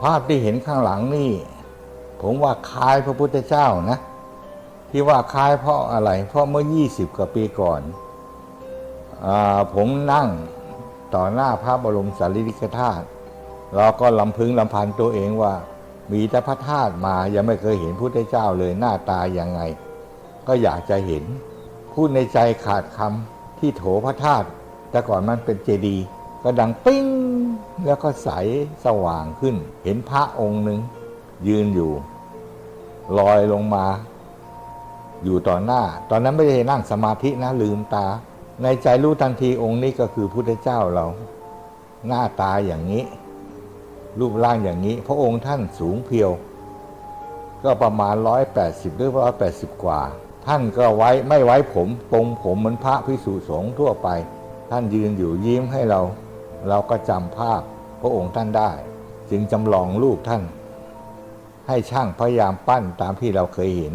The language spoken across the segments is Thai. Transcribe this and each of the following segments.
ภาพที่เห็นข้างหลังนี่ ผมว่าคล้ายพระพุทธเจ้านะ ที่ว่าคล้ายเพราะอะไร เพราะเมื่อ 20 กว่าปีก่อนอผมนั่งต่อหน้าพระบรมสารีริกธาตุเราก็ลำพึงลำพันตัวเองว่า มีแต่พระธาตุมายังไม่เคยเห็นพุทธเจ้าเลยหน้าตายังไง ก็อยากจะเห็น พูดในใจขาดคำที่โถพระธาตุแต่ก่อนมันเป็นเจดีย์ ก็ดังปิ้งแล้วก็ใสสว่างขึ้น เห็นพระองค์หนึ่งยืนอยู่ ลอยลงมา อยู่ต่อหน้า ตอนนั้นไม่ได้นั่งสมาธินะลืมตา ในใจรู้ทันทีองค์นี้ก็คือพุทธเจ้าเรา หน้าตาอย่างนี้ รูปร่างอย่างนี้ พระองค์ท่านสูงเพียว ก็ประมาณ180หรือ180กว่า ท่านก็ไว้ไม่ไว้ผมปรงผมเหมือนพระพิสุสงฆ์ทั่วไป ท่านยืนอยู่ยิ้มให้เรา เราก็จำภาพพระองค์ท่านได้ จึงจำลองรูปท่าน ให้ช่างพยายามปั้นตามที่เราเคยเห็น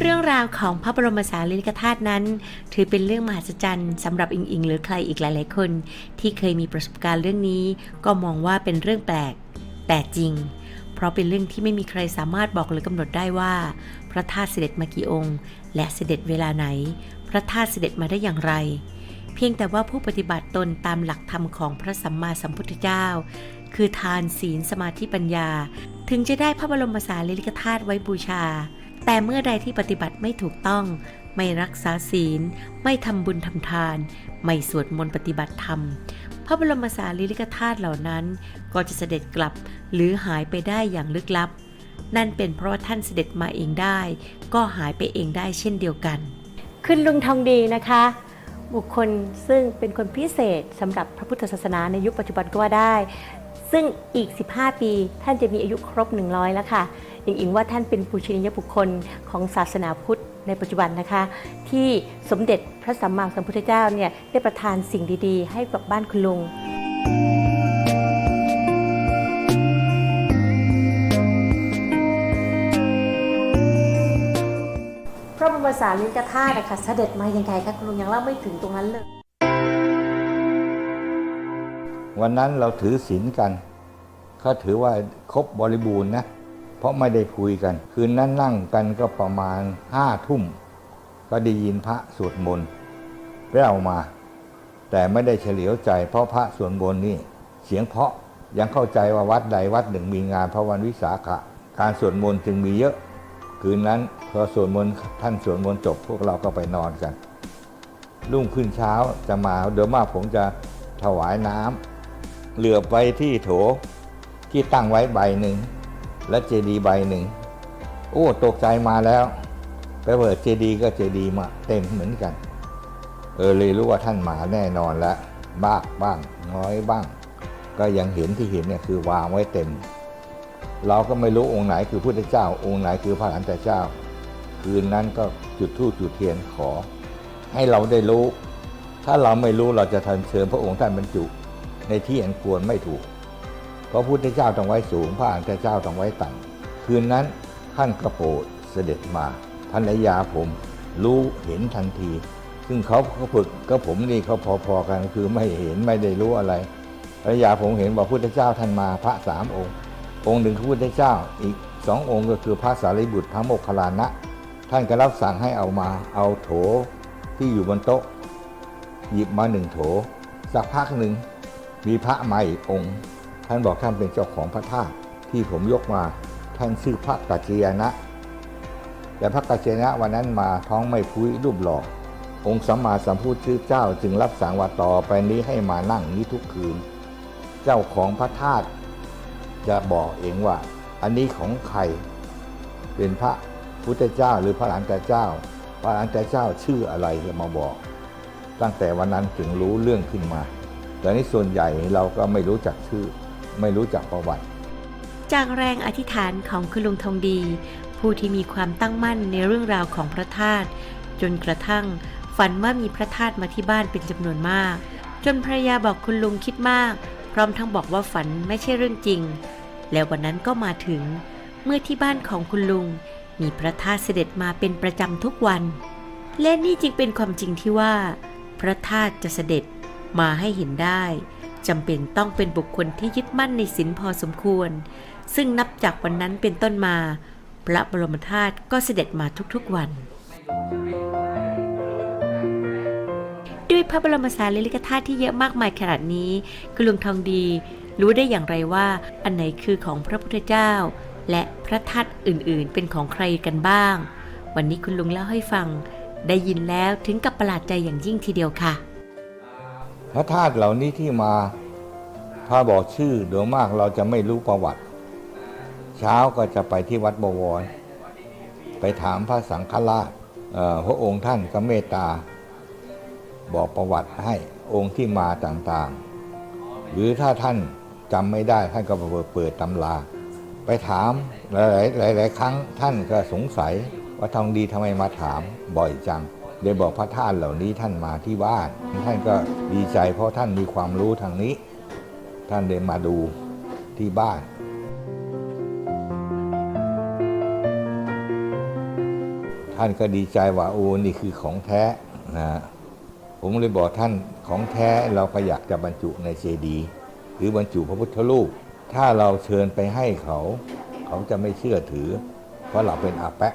เรื่องราวของพระบรมสารีริกธาตุนั้น ถือเป็นเรื่องมหัศจรรย์สำหรับอิงอิงหรือใครอีกหลาย ๆ คน ที่เคยมีประสบการณ์เรื่องนี้ ก็มองว่าเป็นเรื่องแปลกแต่จริง ราะเป็นเรื่องที่ไม่มีใครสามารถบอกหรือกำหนดได้ว่า พระธาตุเสด็จมากี่องค์ และเสด็จเวลาไหน พระธาตุเสด็จมาได้อย่างไร เพียงแต่ว่าผู้ปฏิบัติตนตามหลักธรรมของพระสัมมาสัมพุทธเจ้า คือทานศีลสมาธิปัญญา ถึงจะได้พระบรมสารีริกธาตุไว้บูชา แต่เมื่อใดที่ปฏิบัติไม่ถูกต้อง ไม่รักษาศีล ไม่ทำบุญทำทาน ไม่สวดมนต์ปฏิบัติธรรม พระบรมสารีริกธาตุเหล่านั้น ก็จะเสด็จกลับหรือหายไปได้อย่างลึกลับ นั่นเป็นเพราะว่าท่านเสด็จมาเองได้ ก็หายไปเองได้เช่นเดียวกันคุณลุงทองดีนะคะ บุคคลซึ่งเป็นคนพิเศษสำหรับพระพุทธศาสนาในยุคปัจจุบันก็ว่าได้ ซึ่งอีก 15 ปีท่านจะมีอายุครบ 100 แล้วค่ะอิงอิงว่าท่านเป็นปูชนียบุคคลของศาสนาพุทธ ในปัจจุบันนะคะ ที่สมเด็จพระสัมมาสัมพุทธเจ้าเนี่ยได้ประทานสิ่งดีๆ ให้กับบ้านคุณลุงพระบรมสารีริกธาตุนะคะเสด็จมายังไงคะคุณลุงยังเล่าไม่ถึงตรงนั้นเลย วันนั้นเราถือศีลกันเขาถือว่าครบบริบูรณ์นะ ราะไม่ได้คุยกัน คืนนั้นนั่งกันก็ประมาณห้าทุ่ม ก็ได้ยินพระสวดมนต์แว่วมา แต่ไม่ได้เฉลียวใจ เพราะพระสวดมนต์นี่เสียงเพาะยังเข้าใจว่าวัดใดวัดหนึ่งมีงานพระวันวิสาขะ การสวดมนต์จึงมีเยอะ คืนนั้นพอสวดมนต์ท่านสวดมนต์จบพวกเราก็ไปนอนกัน รุ่งขึ้นเช้าจะมาเดี๋ยวมาผมจะถวายน้ำเหลือไปที่โถที่ตั้งไว้ใบหนึ่ง และเจดีย์ใบหนึ่งโอ้ตกใจมาแล้วไปเปิดเจดีย์ก็เจดีย์มาเต็มเหมือนกัน เออเลยรู้ว่าท่านมาแน่นอนแล้วบ้างบ้างน้อยบ้าง ก็ยังเห็นที่เห็นเนี่ยคือวางไว้เต็ม เราก็ไม่รู้องค์ไหนคือพุทธเจ้า องค์ไหนคือพระอรหันตเจ้า คืนนั้นก็จุดธูปจุดเทียนขอ ให้เราได้รู้ ถ้าเราไม่รู้เราจะทันเชิญพระองค์ท่านบรรจุ ในที่อันควรไม่ถูก พราะพุทธเจ้าต้องไว้สูง พระอรหันตเจ้าต้องไว้ต่ำคืนนั้นท่านกระโปรดเสด็จมาภรรยาผมรู้เห็นทันที ซึ่งเขาเขาฝึกก็ผมนี่เขาพอๆกันคือไม่เห็นไม่ได้รู้อะไรภรรยาผมเห็นว่าพุทธเจ้าท่านมาพระสามองค์ องค์หนึ่งคือพุทธเจ้าอีกสององค์ก็คือพระสารีบุตรพระโมคคัลลานะ ท่านก็รับสั่งให้เอามาเอาโถที่อยู่บนโต๊ะ หยิบมาหนึ่งโถ สักพักหนึ่งมีพระมาอีกองค์ ท่านบอกท่านเป็นเจ้าของพระธาตุที่ผมยกมาท่านชื่อพระกัจจยนะ แต่พระกัจจยนะวันนั้นมาท้องไม่พุ้ยรูปหลอกองค์สัมมาสัมพุทธชื่อเจ้าจึงรับสั่งว่าต่อไปนี้ให้มานั่งนี้ทุกคืน เจ้าของพระธาตุจะบอกเองว่า อันนี้ของใคร เป็นพระพุทธเจ้าหรือพระหลานแต่เจ้า พระหลานแต่เจ้าชื่ออะไรจะมาบอก ตั้งแต่วันนั้นถึงรู้เรื่องขึ้นมา แต่นี่ส่วนใหญ่เราก็ไม่รู้จักชื่อ ไม่รู้จักประวัติ จากแรงอธิษฐานของคุณลุงทองดี ผู้ที่มีความตั้งมั่นในเรื่องราวของพระธาตุจนกระทั่งฝันว่ามีพระธาตุมาที่บ้านเป็นจำนวนมาก จนภรรยาบอกคุณลุงคิดมาก พร้อมทั้งบอกว่าฝันไม่ใช่เรื่องจริง แล้ววันนั้นก็มาถึง เมื่อที่บ้านของคุณลุง มีพระธาตุเสด็จมาเป็นประจำทุกวัน และนี่จึงเป็นความจริงที่ว่า พระธาตุจะเสด็จมาให้เห็นได้ จำเป็นต้องเป็นบุคคลที่ยึดมั่นในศีลพอสมควร ซึ่งนับจากวันนั้นเป็นต้นมา พระบรมธาตุก็เสด็จมาทุกๆวัน ด้วยพระบรมสารีริกธาตุที่เยอะมากมายขนาดนี้คุณลุงทองดีรู้ได้อย่างไรว่าอันไหนคือของพระพุทธเจ้า และพระธาตุอื่นๆ เป็นของใครกันบ้าง วันนี้คุณลุงเล่าให้ฟัง ได้ยินแล้วถึงกับประหลาดใจอย่างยิ่งทีเดียวค่ะ พระธาตุเหล่านี้ที่มาถ้าบอกชื่อโดยมากเราจะไม่รู้ประวัติ เช้าก็จะไปที่วัดบวร ไปถามพระสังฆราชพระองค์ท่านก็เมตตา บอกประวัติให้องค์ที่มาต่างๆ หรือถ้าท่านจำไม่ได้ท่านก็เปิดเปิดตำรา ไปถามหลายๆหลายๆครั้งท่านก็สงสัยว่าทองดีทำไมมาถามบ่อยจัง เลยบอกพระธาตุเหล่านี้ท่านมาที่บ้านท่านก็ดีใจเพราะท่านมีความรู้ทางนี้ ท่านเลยมาดูที่บ้าน ท่านก็ดีใจว่าโอ้นี่คือของแท้นะฮะผมเลยบอกท่านของแท้เราก็อยากจะบรรจุในเจดีย์หรือบรรจุพระพุทธรูป ถ้าเราเชิญไปให้เขา เขาจะไม่เชื่อถือ เพราะเราเป็นอาแปะ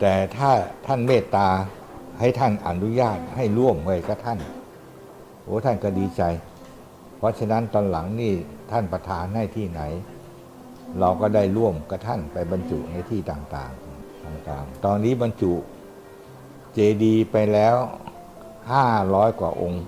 แต่ถ้าท่านเมตตา ให้ท่านอนุญาตให้ร่วมไว้กับท่านโอ้ท่านก็ดีใจ เพราะฉะนั้นตอนหลังนี่ท่านประธานให้ที่ไหน เราก็ได้ร่วมกับท่านไปบรรจุในที่ต่างๆต่างๆ ตอนนี้บรรจุเจดีย์ไปแล้ว500กว่าองค์